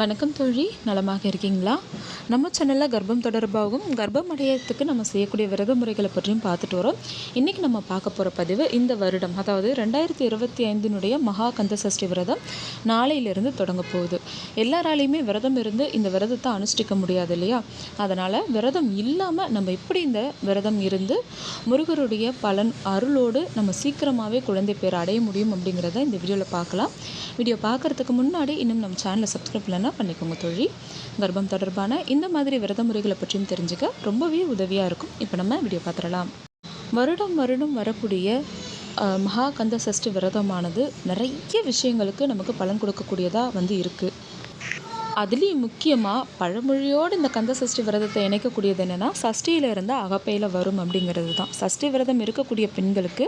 வணக்கம் தோழி. நலமாக இருக்கீங்களா? நம்ம சேனலில் கர்ப்பம் தொடர்பாகவும் கர்ப்பம் அடையறதுக்கு நம்ம செய்யக்கூடிய விரத முறைகளை பற்றியும் பார்த்துட்டு வரோம். இன்றைக்கி நம்ம பார்க்க போகிற பதிவு இந்த வருடம் அதாவது ரெண்டாயிரத்தி இருபத்தி ஐந்தினுடைய மகா கந்த சஷ்டி விரதம் நாளையிலிருந்து தொடங்க போகுது. எல்லாராலையுமே விரதம் இருந்து இந்த விரதத்தை அனுஷ்டிக்க முடியாது இல்லையா? அதனால் விரதம் இல்லாமல் நம்ம எப்படி இந்த விரதம் இருந்து முருகருடைய பலன் அருளோடு நம்ம சீக்கிரமாகவே குழந்தை பேர் அடைய முடியும் அப்படிங்கிறத இந்த வீடியோவில் பார்க்கலாம். வீடியோ பார்க்குறதுக்கு முன்னாடி இன்னும் நம்ம சேனலை சப்ஸ்கிரைப் இல்லைன்னா பண்ணிக்கோங்க தோழி. கர்ப்பம் தொடர்பான இந்த மாதிரி விரத முறைகளை பற்றியும் தெரிஞ்சுக்க ரொம்பவே உதவியாக இருக்கும். இப்போ நம்ம வீடியோ பார்த்துடலாம். வருடம் வருடம் வரக்கூடிய அஹ், மகா கந்த சஷ்டி விரதமானது நிறைய விஷயங்களுக்கு நமக்கு பலன் கொடுக்கக்கூடியதாக வந்து இருக்குது அதுலேயும் முக்கியமாக பழமொழியோடு இந்த கந்த சஷ்டி விரதத்தை இணைக்கக்கூடியது என்னென்னா சஷ்டியில இருந்து அகப்பையில் வரும் அப்படிங்கிறது தான் சஷ்டி விரதம் இருக்கக்கூடிய பெண்களுக்கு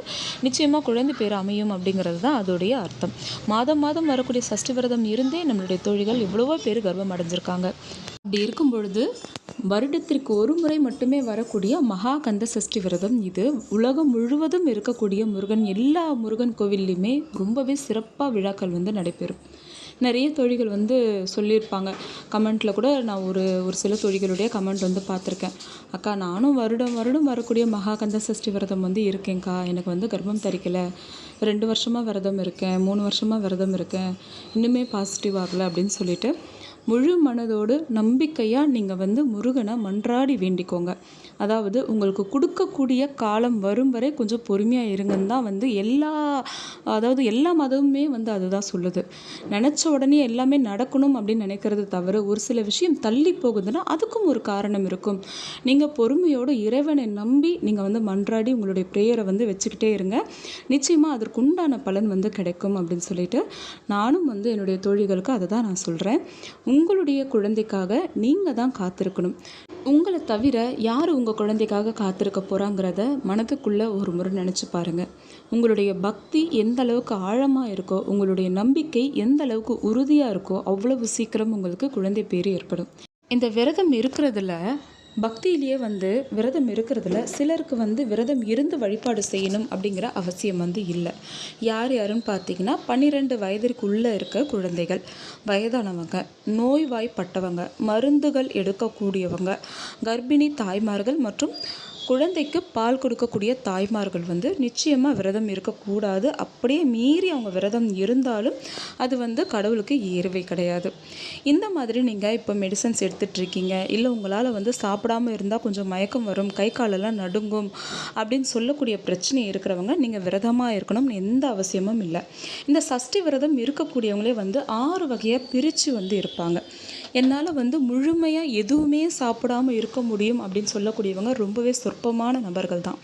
நிச்சயமாக குழந்தை பேர் அமையும் அப்படிங்கிறது தான் அதோடைய அர்த்தம். மாதம் மாதம் வரக்கூடிய சஷ்டி விரதம் இருந்தே நம்மளுடைய தொழில்கள் இவ்வளவோ பேர் கர்ப்பம் அடைஞ்சிருக்காங்க. அப்படி இருக்கும் பொழுது வருடத்திற்கு ஒரு முறை மட்டுமே வரக்கூடிய மகா கந்த சஷ்டி விரதம் இது. உலகம் முழுவதும் இருக்கக்கூடிய முருகன் எல்லா முருகன் கோவில்லையுமே ரொம்பவே சிறப்பாக விழாக்கள் வந்து நடைபெறும். நிறைய தோழிகள் வந்து சொல்லியிருப்பாங்க. கமெண்ட்டில் கூட நான் ஒரு ஒரு சில தோழிகளுடைய கமெண்ட் வந்து பார்த்துருக்கேன். அக்கா நானும் வருடம் வருடம் வரக்கூடிய மகா கந்த சஷ்டி விரதம் வந்து இருக்கேன்க்கா. எனக்கு வந்து கர்ப்பம் தரிக்கலை. ரெண்டு வருஷமாக விரதம் இருக்கேன். மூணு வருஷமாக விரதம் இருக்கேன். இன்னுமே பாசிட்டிவ் ஆகலை அப்படின்னு சொல்லிட்டு முழு மனதோடு நம்பிக்கையாக நீங்கள் வந்து முருகனை மன்றாடி வேண்டிக்கோங்க. அதாவது உங்களுக்கு கொடுக்கக்கூடிய காலம் வரும் வரை கொஞ்சம் பொறுமையாக இருங்கன்னு தான் வந்து எல்லா அதாவது எல்லா மதமுமே வந்து அதுதான் சொல்லுது. நினச்ச உடனே எல்லாமே நடக்கணும் அப்படின்னு நினைக்கிறது தவிர ஒரு சில விஷயம் தள்ளி போகுதுன்னா அதுக்கும் ஒரு காரணம் இருக்கும். நீங்கள் பொறுமையோடு இறைவனை நம்பி நீங்கள் வந்து மன்றாடி உங்களுடைய ப்ரேயரை வந்து வச்சுக்கிட்டே இருங்க. நிச்சயமாக அதற்கு உண்டான பலன் வந்து கிடைக்கும் அப்படின்னு சொல்லிட்டு நானும் வந்து என்னுடைய தோழிகளுக்கு அதை தான் நான் சொல்கிறேன் உங்களுடைய குழந்தைக்காக நீங்கள் தான் காத்திருக்கணும். உங்களை தவிர யார் உங்கள் குழந்தைக்காக காத்திருக்க போகிறாங்கிறத மனதுக்குள்ளே ஒரு முறை நினச்சி பாருங்கள் உங்களுடைய பக்தி எந்த அளவுக்கு ஆழமாக இருக்கோ உங்களுடைய நம்பிக்கை எந்த அளவுக்கு உறுதியாக இருக்கோ அவ்வளவு சீக்கிரம் உங்களுக்கு குழந்தை பேர் ஏற்படும். இந்த விரதம் இருக்கிறதுல பக்தியிலேயே வந்து விரதம் இருக்கிறதுல சிலருக்கு வந்து விரதம் இருந்து வழிபாடு செய்யணும் அப்படிங்கிற அவசியம் வந்து இல்லை. யார் யாருன்னு பார்த்தீங்கன்னா பன்னிரெண்டு வயதிற்குள்ளே இருக்க குழந்தைகள் வயதானவங்க நோய்வாய்ப்பட்டவங்க மருந்துகள் எடுக்கக்கூடியவங்க கர்ப்பிணி தாய்மார்கள் மற்றும் குழந்தைக்கு பால் கொடுக்கக்கூடிய தாய்மார்கள் வந்து நிச்சயமாக விரதம் இருக்கக்கூடாது. அப்படியே மீறி அவங்க விரதம் இருந்தாலும் அது வந்து கடவுளுக்கு ஏறுவை கிடையாது. இந்த மாதிரி நீங்கள் இப்போ மெடிசன்ஸ் எடுத்துட்டு இருக்கீங்க இல்லை உங்களால் வந்து சாப்பிடாம இருந்தால் கொஞ்சம் மயக்கம் வரும் கை காலெல்லாம் நடுங்கும் அப்படின்னு சொல்லக்கூடிய பிரச்சனை இருக்கிறவங்க நீங்கள் விரதமாக இருக்கணும்னு எந்த அவசியமும் இல்லை. இந்த சஷ்டி விரதம் இருக்கக்கூடியவங்களே வந்து ஆறு வகையாக பிரித்து வந்து இருப்பாங்க. என்னால் வந்து முழுமையாக எதுவுமே சாப்பிடாம இருக்க முடியும் அப்படின்னு சொல்லக்கூடியவங்க ரொம்பவே சொற்பமான நபர்கள் தான்.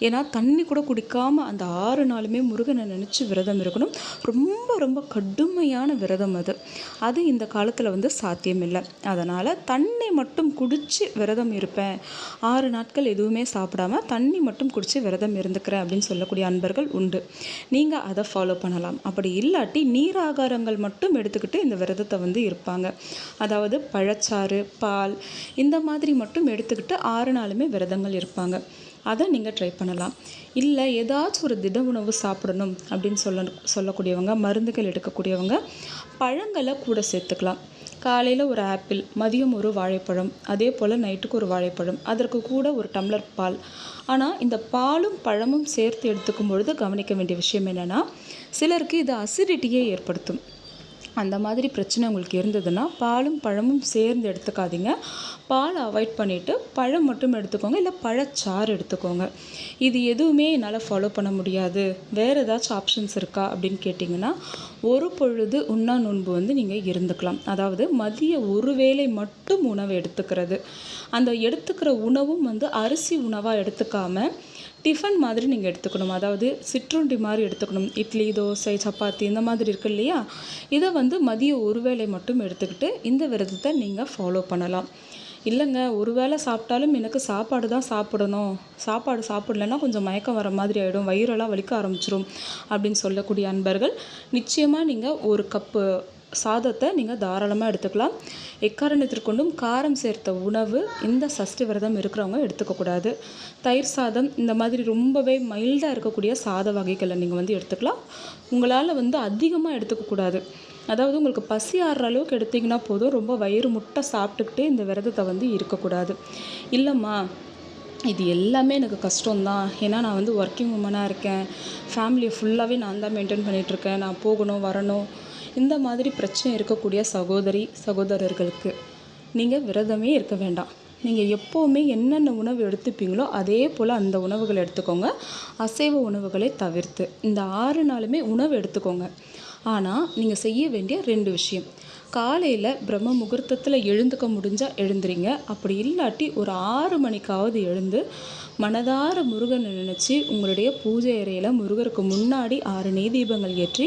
ஏன்னா தண்ணி கூட குடிக்காமல் அந்த ஆறு நாளுமே முருகனை நினச்சி விரதம் இருக்கணும். ரொம்ப ரொம்ப கடுமையான விரதம் அது. அது இந்த காலத்தில் வந்து சாத்தியமில்லை. அதனால் தண்ணி மட்டும் குடித்து விரதம் இருப்பேன். ஆறு நாட்கள் எதுவுமே சாப்பிடாம தண்ணி மட்டும் குடித்து விரதம் இருந்துக்கிறேன் அப்படின்னு சொல்லக்கூடிய அன்பர்கள் உண்டு. நீங்கள் அதை ஃபாலோ பண்ணலாம். அப்படி இல்லாட்டி நீராகாரங்கள் மட்டும் எடுத்துக்கிட்டு இந்த விரதத்தை வந்து இருப்பாங்க. அதாவது பழச்சாறு பால் இந்த மாதிரி மட்டும் எடுத்துக்கிட்டு ஆறு நாளுமே விரதங்கள் இருப்பாங்க. அதை நீங்கள் ட்ரை பண்ணலாம். இல்லை ஏதாச்சும் ஒரு திட உணவு சாப்பிடணும் அப்படின்னு சொல்ல சொல்லக்கூடியவங்க மருந்துகள் எடுக்கக்கூடியவங்க பழங்களை கூட சேர்த்துக்கலாம். காலையில் ஒரு ஆப்பிள் மதியம் ஒரு வாழைப்பழம் அதே போல் நைட்டுக்கு ஒரு வாழைப்பழம் அதற்கு கூட ஒரு டம்ளர் பால். ஆனால் இந்த பாலும் பழமும் சேர்த்து எடுத்துக்கும் பொழுது கவனிக்க வேண்டிய விஷயம் என்னென்னா சிலருக்கு இது அசிடிட்டியை ஏற்படுத்தும். அந்த மாதிரி பிரச்சனை உங்களுக்கு இருந்ததுன்னா பாலும் பழமும் சேர்ந்து எடுத்துக்காதீங்க. பால் அவாய்ட் பண்ணிவிட்டு பழம் மட்டும் எடுத்துக்கோங்க. இல்லை பழச்சாறு எடுத்துக்கோங்க. இது எதுவுமே என்னால் ஃபாலோ பண்ண முடியாது. வேறு ஏதாச்சும் ஆப்ஷன்ஸ் இருக்கா அப்படின்னு கேட்டிங்கன்னா ஒரு பொழுது உண்ணா நோன்பு வந்து நீங்கள் இருந்துக்கலாம். அதாவது மதிய ஒரு வேளை மட்டும் உணவு எடுத்துக்கிறது. அந்த எடுத்துக்கிற உணவும் வந்து அரிசி உணவாக எடுத்துக்காமல் டிஃபன் மாதிரி நீங்கள் எடுத்துக்கணும். அதாவது சிற்றுண்டி மாதிரி எடுத்துக்கணும். இட்லி தோசை சப்பாத்தி இந்த மாதிரி இருக்கு இல்லையா? இதை வந்து மதிய ஒரு வேளை மட்டும் எடுத்துக்கிட்டு இந்த விரதத்தை நீங்கள் ஃபாலோ பண்ணலாம். இல்லைங்க ஒரு வேளை சாப்பிட்டாலும் எனக்கு சாப்பாடு தான் சாப்பிடணும். சாப்பாடு சாப்பிடலன்னா கொஞ்சம் மயக்கம் வர மாதிரி ஆகிடும் வயிறெல்லாம் வலிக்க ஆரம்பிச்சிரும் அப்படின்னு சொல்லக்கூடிய அன்பர்கள் நிச்சயமாக நீங்கள் ஒரு கப்பு சாதத்தை நீங்கள் தாராளமாக எடுத்துக்கலாம். எக்காரணத்திற்கொண்டும் காரம் சேர்த்த உணவு இந்த சஷ்டி விரதம் இருக்கிறவங்க எடுத்துக்கக்கூடாது தயிர் சாதம் இந்த மாதிரி ரொம்பவே மைல்டாக இருக்கக்கூடிய சாத வகைகளை நீங்கள் வந்து எடுத்துக்கலாம். உங்களால் வந்து அதிகமாக எடுத்துக்கக்கூடாது அதாவது உங்களுக்கு பசி ஆடுற அளவுக்கு எடுத்திங்கன்னா போதும் ரொம்ப வயிறு முட்டை சாப்பிட்டுக்கிட்டே இந்த விரதத்தை வந்து இருக்கக்கூடாது இல்லைம்மா இது எல்லாமே எனக்கு கஷ்டம்தான். ஏன்னா நான் வந்து ஒர்க்கிங் உமனாக இருக்கேன். ஃபேமிலியை ஃபுல்லாகவே நான் தான் மெயின்டைன் பண்ணிகிட்ருக்கேன் நான் போகணும் வரணும். இந்த மாதிரி பிரச்சனை இருக்கக்கூடிய சகோதரி சகோதரர்களுக்கு நீங்கள் விரதமே இருக்க வேண்டாம். நீங்கள் எப்போவுமே என்னென்ன உணவு எடுத்துப்பீங்களோ அதே போல் அந்த உணவுகளை எடுத்துக்கோங்க. அசைவ உணவுகளை தவிர்த்து இந்த ஆறு நாளுமே உணவு எடுத்துக்கோங்க. ஆனால் நீங்கள் செய்ய வேண்டிய ரெண்டு விஷயம். காலையில் பிரம்ம முகூர்த்தத்தில் எழுந்துக்க முடிஞ்சால் எழுந்துறீங்க. அப்படி இல்லாட்டி ஒரு ஆறு மணிக்காவது எழுந்து மனதார முருகனை நினச்சி உங்களுடைய பூஜை அறையில் முருகருக்கு முன்னாடி ஆறு நெய் தீபங்கள் ஏற்றி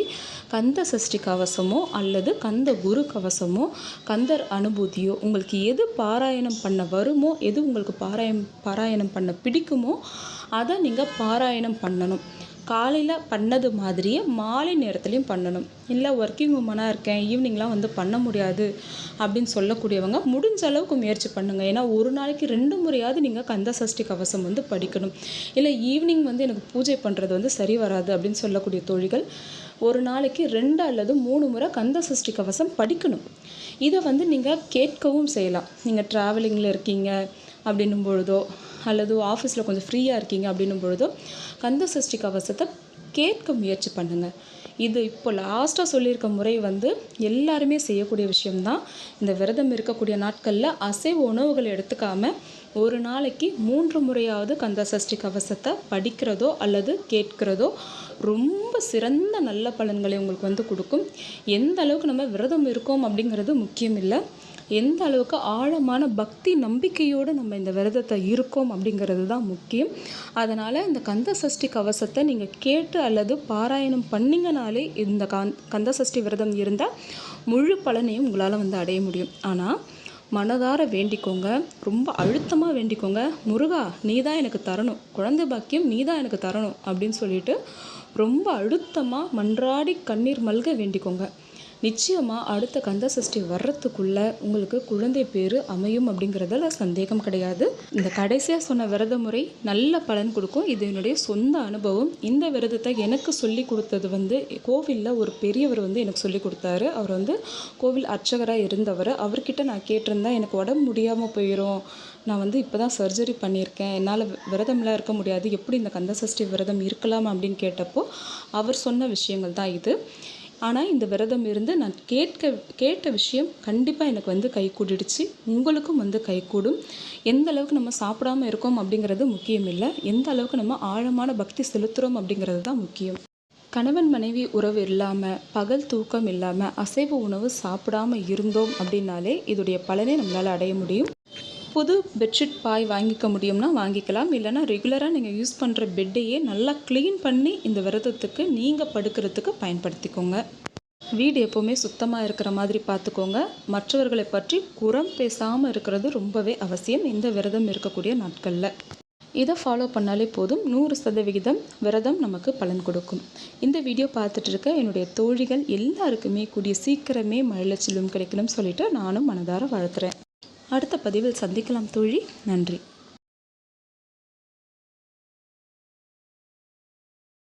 கந்த சஷ்டி கவசமோ அல்லது கந்த குரு கவசமோ கந்தர் அனுபூதியோ உங்களுக்கு எது பாராயணம் பண்ண வருமோ எது உங்களுக்கு பாராயம் பாராயணம் பண்ண பிடிக்குமோ அதை நீங்கள் பாராயணம் பண்ணணும். காலையில் பண்ணது மாதிரியே மாலை நேரத்துலையும் பண்ணணும். இல்லை ஒர்க்கிங் உமனாக இருக்கேன் ஈவினிங்லாம் வந்து பண்ண முடியாது அப்படின்னு சொல்லக்கூடியவங்க முடிஞ்ச அளவுக்கு முயற்சி பண்ணுங்கள் ஏன்னா ஒரு நாளைக்கு ரெண்டு முறையாவது நீங்கள் கந்த சஷ்டி கவசம் வந்து படிக்கணும். இல்லை ஈவினிங் வந்து எனக்கு பூஜை பண்ணுறது வந்து சரி வராது அப்படின்னு சொல்லக்கூடிய தொழில்கள் ஒரு நாளைக்கு ரெண்டு அல்லது மூணு முறை கந்த சஷ்டி கவசம் படிக்கணும். இதை வந்து நீங்கள் கேட்கவும் செய்யலாம். நீங்கள் ட்ராவலிங்கில் இருக்கீங்க அப்படின்னும் பொழுதோ அல்லது ஆஃபீஸில் கொஞ்சம் ஃப்ரீயாக இருக்கீங்க அப்படின்னும் பொழுது கந்த சஷ்டி கவசத்தை கேட்க முயற்சி பண்ணுங்கள் இது இப்போ லாஸ்ட்டாக சொல்லியிருக்க முறை வந்து எல்லாருமே செய்யக்கூடிய விஷயம்தான். இந்த விரதம் இருக்கக்கூடிய நாட்களில் அசைவ உணவுகள் எடுத்துக்காமல் ஒரு நாளைக்கு மூன்று முறையாவது கந்த சஷ்டி கவசத்தை படிக்கிறதோ அல்லது கேட்கிறதோ ரொம்ப சிறந்த நல்ல பலன்களை உங்களுக்கு வந்து கொடுக்கும். எந்த அளவுக்கு நம்ம விரதம் இருக்கோம் அப்படிங்கிறது முக்கியம் இல்லை. எந்த அளவுக்கு ஆழமான பக்தி நம்பிக்கையோடு நம்ம இந்த விரதத்தை இருக்கோம் அப்படிங்கிறது தான் முக்கியம். அதனால் இந்த கந்த சஷ்டி கவசத்தை நீங்கள் கேட்டு அல்லது பாராயணம் பண்ணிங்கனாலே இந்த கந் கந்த சஷ்டி விரதம் இருந்தால் முழு பலனையும் உங்களால் வந்து அடைய முடியும். ஆனால் மனதார வேண்டிக்கோங்க. ரொம்ப அழுத்தமாக வேண்டிக்கோங்க. முருகா நீ தான் எனக்கு தரணும். குழந்தை பாக்கியம் நீ தான் எனக்கு தரணும். அப்படின்னு சொல்லிட்டு ரொம்ப அழுத்தமாக மன்றாடி கண்ணீர் மல்க வேண்டிக்கோங்க. நிச்சயமாக அடுத்த கந்த சஷ்டி வர்றதுக்குள்ளே உங்களுக்கு குழந்தை பேர் அமையும் அப்படிங்கிறதுல சந்தேகம் கிடையாது. இந்த கடைசியாக சொன்ன விரத முறை நல்ல பலன் கொடுக்கும். இது என்னுடைய சொந்த அனுபவம். இந்த விரதத்தை எனக்கு சொல்லி கொடுத்தது வந்து கோவிலில் ஒரு பெரியவர் வந்து எனக்கு சொல்லி கொடுத்தாரு. அவர் வந்து கோவில் அர்ச்சகராக இருந்தவர். அவர்கிட்ட நான் கேட்டிருந்தேன் எனக்கு உடம்பு முடியாமல் போயிடும் நான் வந்து இப்போ தான் சர்ஜரி பண்ணியிருக்கேன். என்னால் விரதம்லாம் இருக்க முடியாது. எப்படி இந்த கந்த சஷ்டி விரதம் இருக்கலாம்? அப்படின்னு கேட்டப்போ அவர் சொன்ன விஷயங்கள் தான் இது. ஆனால் இந்த விரதம் இருந்து நான் கேட்க கேட்ட விஷயம் கண்டிப்பாக எனக்கு வந்து கை கூடிடுச்சு. உங்களுக்கும் வந்து கை கூடும். எந்த அளவுக்கு நம்ம சாப்பிடாம இருக்கோம் அப்படிங்கிறது முக்கியம் இல்லை. எந்த அளவுக்கு நம்ம ஆழமான பக்தி செலுத்துகிறோம் அப்படிங்கிறது தான் முக்கியம். கணவன் மனைவி உறவு இல்லாமல் பகல் தூக்கம் இல்லாமல் அசைவ உணவு சாப்பிடாம இருந்தோம் அப்படின்னாலே இதோடைய பலனை நம்மளால் அடைய முடியும். புது பெட்ஷீட் பாய் வாங்கிக்க முடியும்னா வாங்கிக்கலாம். இல்லைனா ரெகுலராக நீங்கள் யூஸ் பண்ணுற பெட்டையே நல்லா க்ளீன் பண்ணி இந்த விரதத்துக்கு நீங்கள் படுக்கிறதுக்கு பயன்படுத்திக்கோங்க. வீடு எப்போவுமே சுத்தமாக இருக்கிற மாதிரி பார்த்துக்கோங்க. மற்றவர்களை பற்றி குறம் பேசாமல் இருக்கிறது ரொம்பவே அவசியம். இந்த விரதம் இருக்கக்கூடிய நாட்களில். இதை ஃபாலோ பண்ணாலே போதும். நூறு சதவிகிதம் விரதம் நமக்கு பலன் கொடுக்கும். இந்த வீடியோ பார்த்துட்டு இருக்க என்னுடைய தோழிகள் எல்லாருக்குமே கூடிய சீக்கிரமே மழை கிடைக்கணும்னு சொல்லிட்டு நானும் மனதார வாழ்த்துறேன். அடுத்த பதிவில் சந்திக்கலாம் தோழி. நன்றி.